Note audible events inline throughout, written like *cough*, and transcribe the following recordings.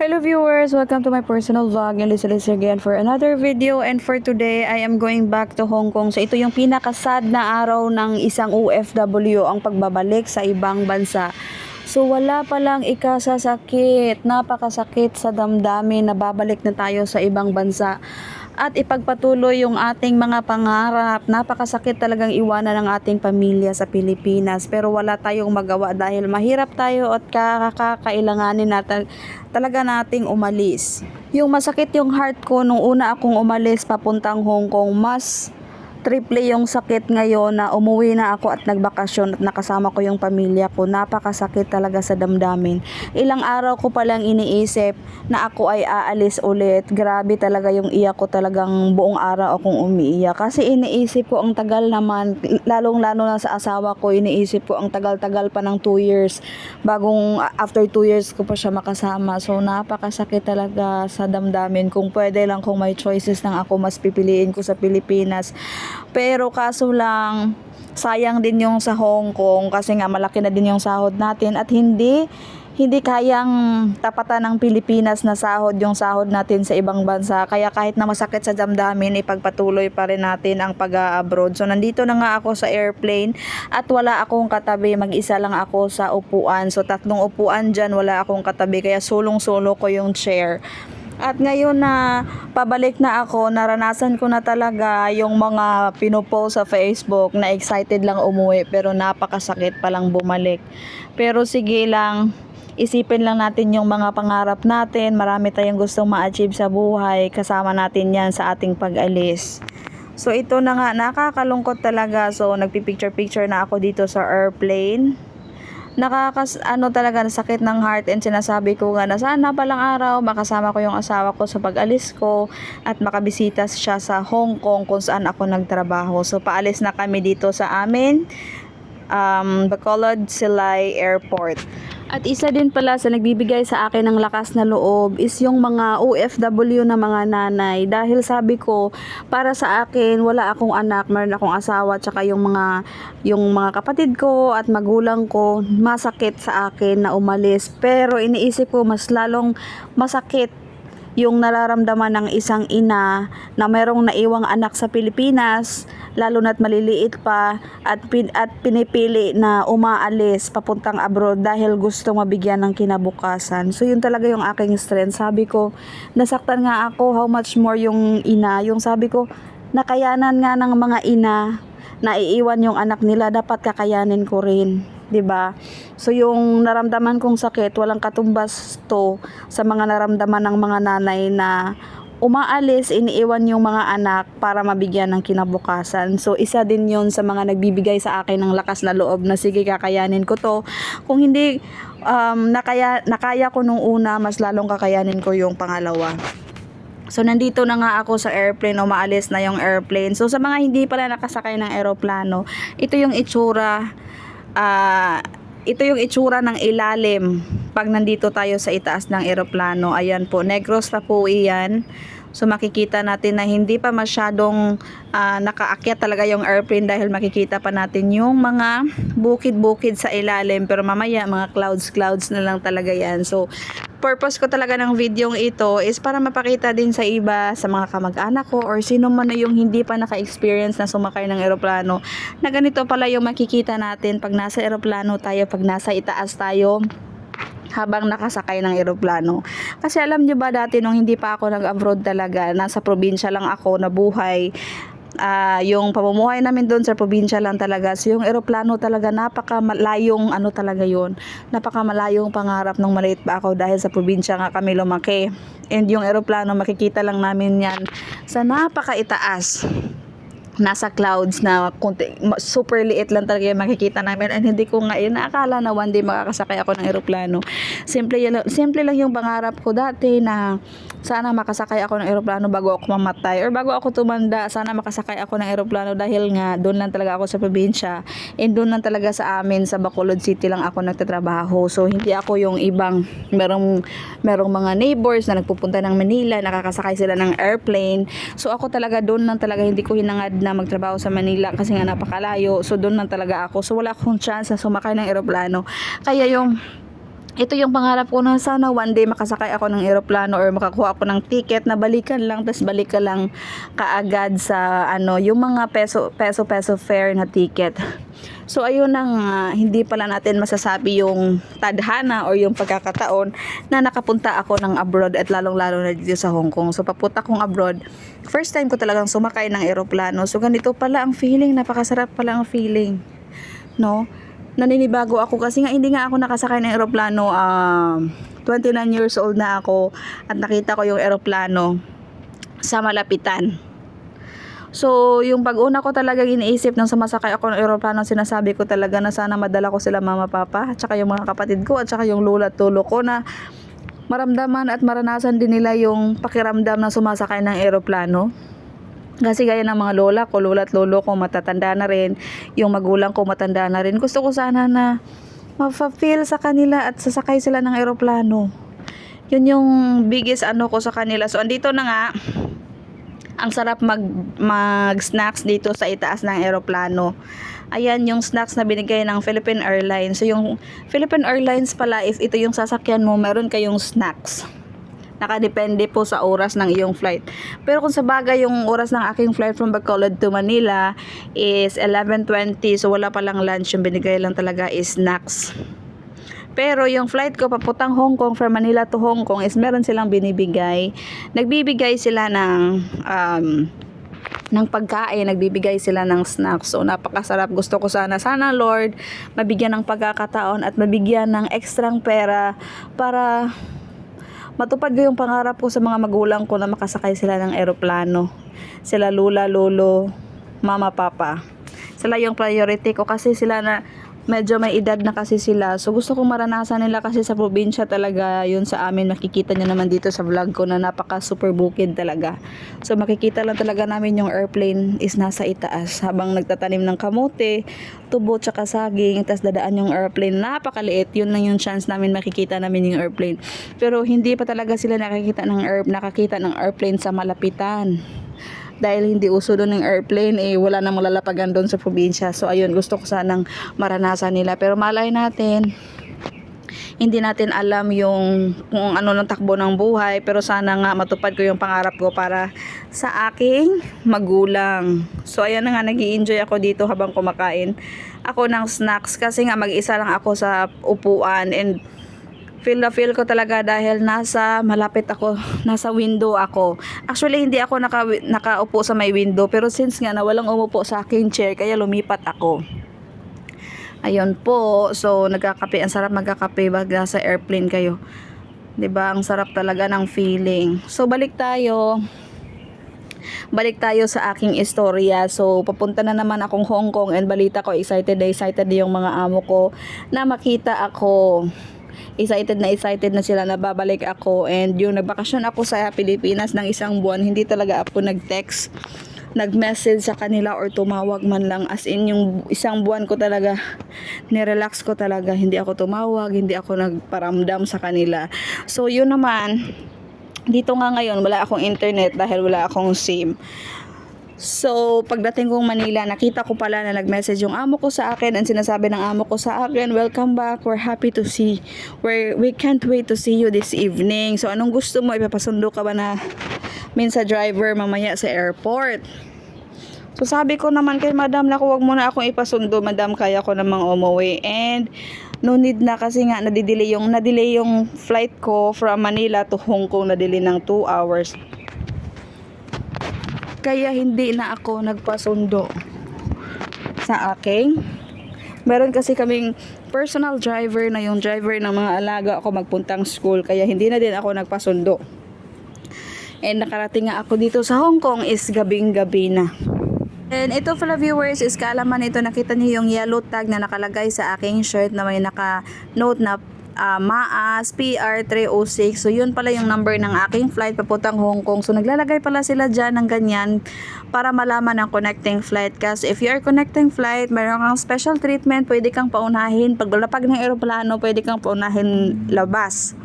Hello viewers, welcome to my personal vlog. And Lisa Lisa again for another video. And for today I am going back to Hong Kong. So ito yung pinakasad na araw ng isang OFW ang pagbabalik sa ibang bansa. So wala palang ikasasakit, napakasakit sa damdamin. Na babalik na tayo sa ibang bansa at ipagpatuloy yung ating mga pangarap. Napakasakit talagang iwanan ng ating pamilya sa Pilipinas pero wala tayong magawa dahil mahirap tayo at kakakailanganin natin talaga nating umalis. Yung masakit yung heart ko nung una akong umalis papuntang Hong Kong, mas triple yung sakit ngayon na umuwi na ako at nagbakasyon at nakasama ko yung pamilya ko. Napakasakit talaga sa damdamin. Ilang araw ko palang iniisip na ako ay aalis ulit. Grabe talaga yung iyak ko talagang buong araw akong umiiyak. Kasi iniisip ko ang tagal naman, lalong lalo na sa asawa ko, iniisip ko ang tagal-tagal pa ng 2 years. Bagong after 2 years ko pa siya makasama. So napakasakit talaga sa damdamin. Kung pwede lang kung may choices lang ako, mas pipiliin ko sa Pilipinas. Pero kaso lang, sayang din yung sa Hong Kong kasi nga malaki na din yung sahod natin at hindi hindi kayang tapatan ng Pilipinas na sahod yung sahod natin sa ibang bansa. Kaya kahit na masakit sa damdamin, ipagpatuloy pa rin natin ang pag-abroad. So nandito na nga ako sa airplane at wala akong katabi. Mag-isa lang ako sa upuan. So tatlong upuan dyan, wala akong katabi. Kaya sulong-sulo ko yung chair. At ngayon na pabalik na ako, naranasan ko na talaga yung mga pinupost sa Facebook na excited lang umuwi pero napakasakit palang bumalik. Pero sige lang, isipin lang natin yung mga pangarap natin. Marami tayong gustong ma-achieve sa buhay. Kasama natin yan sa ating pag-alis. So ito na nga, nakakalungkot talaga. So nagpipicture-picture na ako dito sa airplane nakakas ano talaga sakit ng heart and sinasabi ko nga na sana palang araw makasama ko yung asawa ko sa pag-alis ko at makabisita siya sa Hong Kong kung saan ako nagtrabaho. So paalis na kami dito sa amin um, Bacolod Silay Airport. At isa din pala sa nagbibigay sa akin ng lakas na loob is yung mga OFW na mga nanay. Dahil sabi ko, para sa akin, wala akong anak, meron akong asawa, tsaka yung mga, yung mga kapatid ko at magulang ko, masakit sa akin na umalis. Pero iniisip ko, mas lalong masakit yung nararamdaman ng isang ina na merong naiwang anak sa Pilipinas, lalo na't maliliit pa at pin, at pinipili na umaalis papuntang abroad dahil gusto mabigyan ng kinabukasan. So yun talaga yung aking strength. Sabi ko, nasaktan nga ako how much more yung ina. Yung sabi ko, nakayanan nga ng mga ina na iiwan yung anak nila, dapat kakayanin ko rin. 'Di ba? So yung naramdaman kong sakit, walang katumbas to sa mga naramdaman ng mga nanay na umaalis, iniiwan yung mga anak para mabigyan ng kinabukasan. So, isa din yon sa mga nagbibigay sa akin ng lakas na loob na sige, kakayanin ko to. Kung hindi um, nakaya, nakaya ko nung una, mas lalong kakayanin ko yung pangalawa. So, nandito na nga ako sa airplane, umaalis na yung airplane. So, sa mga hindi pala nakasakay ng aeroplano, ito yung itsura ah ito yung itsura ng ilalim pag nandito tayo sa itaas ng eroplano. Ayan po, negros na po iyan. So makikita natin na hindi pa masyadong ah, nakaakyat talaga yung airplane dahil makikita pa natin yung mga bukid-bukid sa ilalim. Pero mamaya mga clouds-clouds na lang talaga yan. So purpose ko talaga ng video ito is para mapakita din sa iba, sa mga kamag-anak ko or sino man na yung hindi pa naka-experience na sumakay ng eroplano na ganito pala yung makikita natin pag nasa eroplano tayo, pag nasa itaas tayo habang nakasakay ng eroplano. Kasi alam nyo ba dati nung hindi pa ako nag-abroad talaga, nasa probinsya lang ako nabuhay, ah yung pamumuhay namin doon sa probinsya lang talaga. So yung eroplano talaga napaka malayong ano talaga yun. Napaka malayong pangarap nung maliit pa ako dahil sa probinsya nga kami lumaki. And yung eroplano makikita lang namin yan sa napaka itaas nasa clouds na kunti, super liit lang talaga yung makikita namin. And hindi ko nga yun naakala na one day makakasakay ako ng eroplano simple, yun, simple lang yung pangarap ko dati na sana makasakay ako ng eroplano bago ako mamatay or bago ako tumanda. Sana makasakay ako ng eroplano dahil nga doon lang talaga ako sa probinsya. And doon lang talaga sa amin sa Bacolod City lang ako nagtatrabaho. So hindi ako yung ibang merong merong mga neighbors na nagpupunta ng Manila nakakasakay sila ng airplane. So ako talaga doon lang talaga hindi ko hinangad na magtrabaho sa Manila kasi nga napakalayo. So doon lang talaga ako. So wala akong chance na sumakay ng eroplano. Kaya yung ito yung pangarap ko na sana one day makasakay ako ng eroplano or makakuha ako ng ticket na balikan lang tas balik lang kaagad sa ano yung mga peso peso peso fare na ticket. So ayun na nga, hindi pala natin masasabi yung tadhana or yung pagkakataon na nakapunta ako ng abroad at lalong-lalo na dito sa Hong Kong. So papunta kong abroad, first time ko talagang sumakay ng eroplano. So ganito pala ang feeling, napakasarap pala ang feeling. No? naninibago ako kasi nga hindi nga ako nakasakay ng eroplano um 29 years old na ako at nakita ko yung eroplano sa malapitan. So, yung pag-una ko talaga iniisip nang sumasakay ako ng eroplano, sinasabi ko talaga na sana madala ko sila mama, papa, at saka yung mga kapatid ko, at saka yung lula at tulo ko na maramdaman at maranasan din nila yung pakiramdam na sumasakay ng eroplano. Kasi gaya ng mga lola ko, lola at lolo ko, matatanda na rin. Yung magulang ko, matanda na rin. Gusto ko sana na ma-feel sa kanila at sasakay sila ng eroplano. Yun yung biggest ano ko sa kanila. So, andito na nga. Ang sarap mag, mag-snacks dito sa itaas ng eroplano. Ayan yung snacks na binigay ng Philippine Airlines. So, yung Philippine Airlines pala, if ito yung sasakyan mo, meron kayong snacks nakadepende po sa oras ng iyong flight. Pero kung sa bagay yung oras ng aking flight from Bacolod to Manila is 11.20 so wala palang lunch yung binigay lang talaga is snacks. Pero yung flight ko papuntang Hong Kong from Manila to Hong Kong is meron silang binibigay. Nagbibigay sila ng um, ng pagkain, nagbibigay sila ng snacks. So, napakasarap. Gusto ko sana, sana Lord, mabigyan ng pagkakataon at mabigyan ng ekstrang pera para matupad ko yung pangarap ko sa mga magulang ko na makasakay sila ng eroplano. Sila lula, lolo, mama, papa. Sila yung priority ko kasi sila na medyo may edad na kasi sila. So gusto kong maranasan nila kasi sa probinsya talaga yun sa amin. Makikita nyo naman dito sa vlog ko na napaka super bukid talaga. So makikita lang talaga namin yung airplane is nasa itaas habang nagtatanim ng kamote, tubo tsaka saging, tas dadaan yung airplane. Napakaliit. Yun lang yung chance namin makikita namin yung airplane. Pero hindi pa talaga sila nakakita ng air, nakakita ng airplane sa malapitan dahil hindi uso doon ng airplane eh wala nang malalapagan doon sa probinsya. So ayun gusto ko sanang maranasan nila. Pero malay natin hindi natin alam yung kung ano ng takbo ng buhay. Pero sana nga matupad ko yung pangarap ko para sa aking magulang. So ayan na nga nag enjoy ako dito habang kumakain. Ako ng snacks kasi nga mag-isa lang ako sa upuan. And feel na feel ko talaga dahil nasa malapit ako, *laughs* nasa window ako. Actually, hindi ako naka, nakaupo sa may window, pero since nga na walang umupo sa aking chair, kaya lumipat ako. Ayun po, so nagkakape, ang sarap magkakape pag sa airplane kayo. 'Di ba Ang sarap talaga ng feeling. So, balik tayo balik tayo sa aking istorya. So, papunta na naman akong Hong Kong and balita ko, excited excited yung mga amo ko na makita ako excited na excited na sila na babalik ako. And yung nagbakasyon ako sa Pilipinas ng isang buwan hindi talaga ako nag-text nag-message sa kanila or tumawag man lang. As in yung isang buwan ko talaga *laughs* nirelax ko talaga. Hindi ako tumawag hindi ako nagparamdam sa kanila. So yun naman dito nga ngayon wala akong internet dahil wala akong SIM So, pagdating kong Manila, nakita ko pala na nag-message yung amo ko sa akin and sinasabi ng amo ko sa akin, welcome back, we're happy to see, we're, we can't wait to see you this evening. So, anong gusto mo? Ipapasundo ka ba na min sa driver mamaya sa airport? So, sabi ko naman kay madam na wag mo na akong ipasundo, madam, kaya ko namang umuwi. And, no need na kasi nga nadidelay yung, nadelay yung flight ko from Manila to Hong Kong, nadelay ng 2 hours. Kaya hindi na ako nagpasundo sa aking. Meron kasi kaming personal driver na yung driver ng mga alaga ako magpuntang school. Kaya hindi na din ako nagpasundo. And nakarating nga ako dito sa Hong Kong is gabing gabi na. And ito pala viewers is kaalaman ito nakita niyo yung yellow tag na nakalagay sa aking shirt na may naka-note na uh, MAAS PR306. So, yun pala yung number ng aking flight papuntang Hong Kong. So, naglalagay pala sila dyan ng ganyan para malaman ang connecting flight. Kasi if you are connecting flight, mayroon kang special treatment, pwede kang paunahin. Pag lalapag ng aeroplano, pwede kang paunahin labas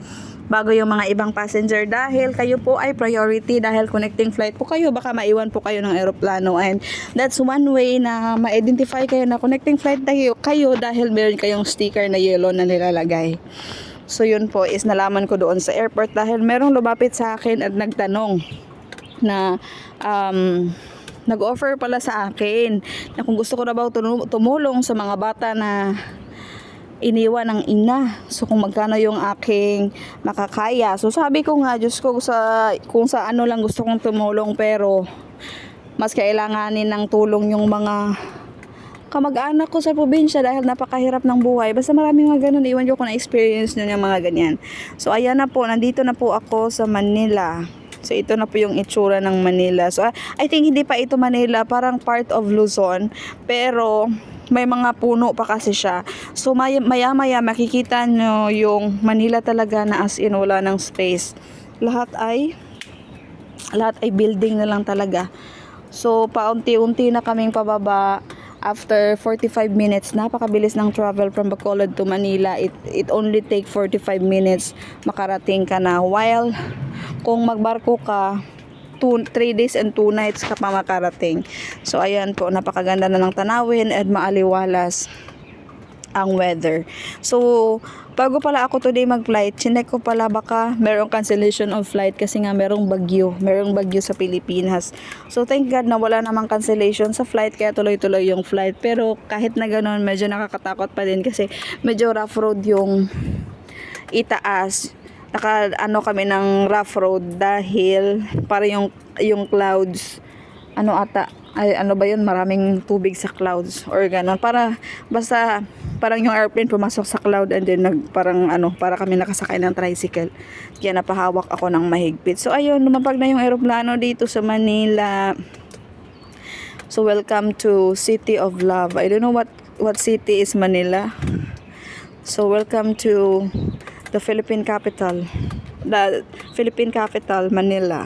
bago yung mga ibang passenger dahil kayo po ay priority dahil connecting flight po kayo baka maiwan po kayo ng eroplano and that's one way na ma-identify kayo na connecting flight kayo, kayo dahil meron kayong sticker na yellow na nilalagay. So yun po is nalaman ko doon sa airport dahil merong lumapit sa akin at nagtanong na um, nag-offer pala sa akin na kung gusto ko na ba tumulong sa mga bata na iniwan ng ina. So kung magkano yung aking makakaya. So sabi ko nga, Diyos ko, sa, kung sa ano lang gusto kong tumulong pero mas kailanganin ng tulong yung mga kamag-anak ko sa probinsya dahil napakahirap ng buhay. Basta maraming mga ganun. Iwan ko kung na-experience nyo yung mga ganyan. So ayan na po, nandito na po ako sa Manila. So ito na po yung itsura ng Manila. So I think hindi pa ito Manila, parang part of Luzon. Pero may mga puno pa kasi siya. So may- maya-maya makikita nyo yung Manila talaga na as in wala ng space. Lahat ay lahat ay building na lang talaga. So, paunti-unti na kaming pababa. After 45 minutes, napakabilis ng travel from Bacolod to Manila. It, it only take 45 minutes makarating ka na. While, kung magbarko ka, 3 days and 2 nights ka pa makarating. So, ayan po, napakaganda na ng tanawin at maaliwalas ang weather. So, bago pala ako today mag-flight, chinek ko pala baka merong cancellation of flight kasi nga merong bagyo. Merong bagyo sa Pilipinas. So, thank God na wala namang cancellation sa flight kaya tuloy-tuloy yung flight. Pero kahit na ganun, medyo nakakatakot pa din kasi medyo rough road yung itaas. Naka ano kami ng rough road dahil para yung yung clouds ano ata ay ano ba yun maraming tubig sa clouds or ganon. Para basta parang yung airplane pumasok sa cloud and then nag parang ano para kami nakasakay ng tricycle. Kaya napahawak ako ng mahigpit. So ayun lumapag na yung eroplano dito sa Manila. So welcome to City of Love. I don't know what what city is Manila. So welcome to the Philippine capital the Philippine capital Manila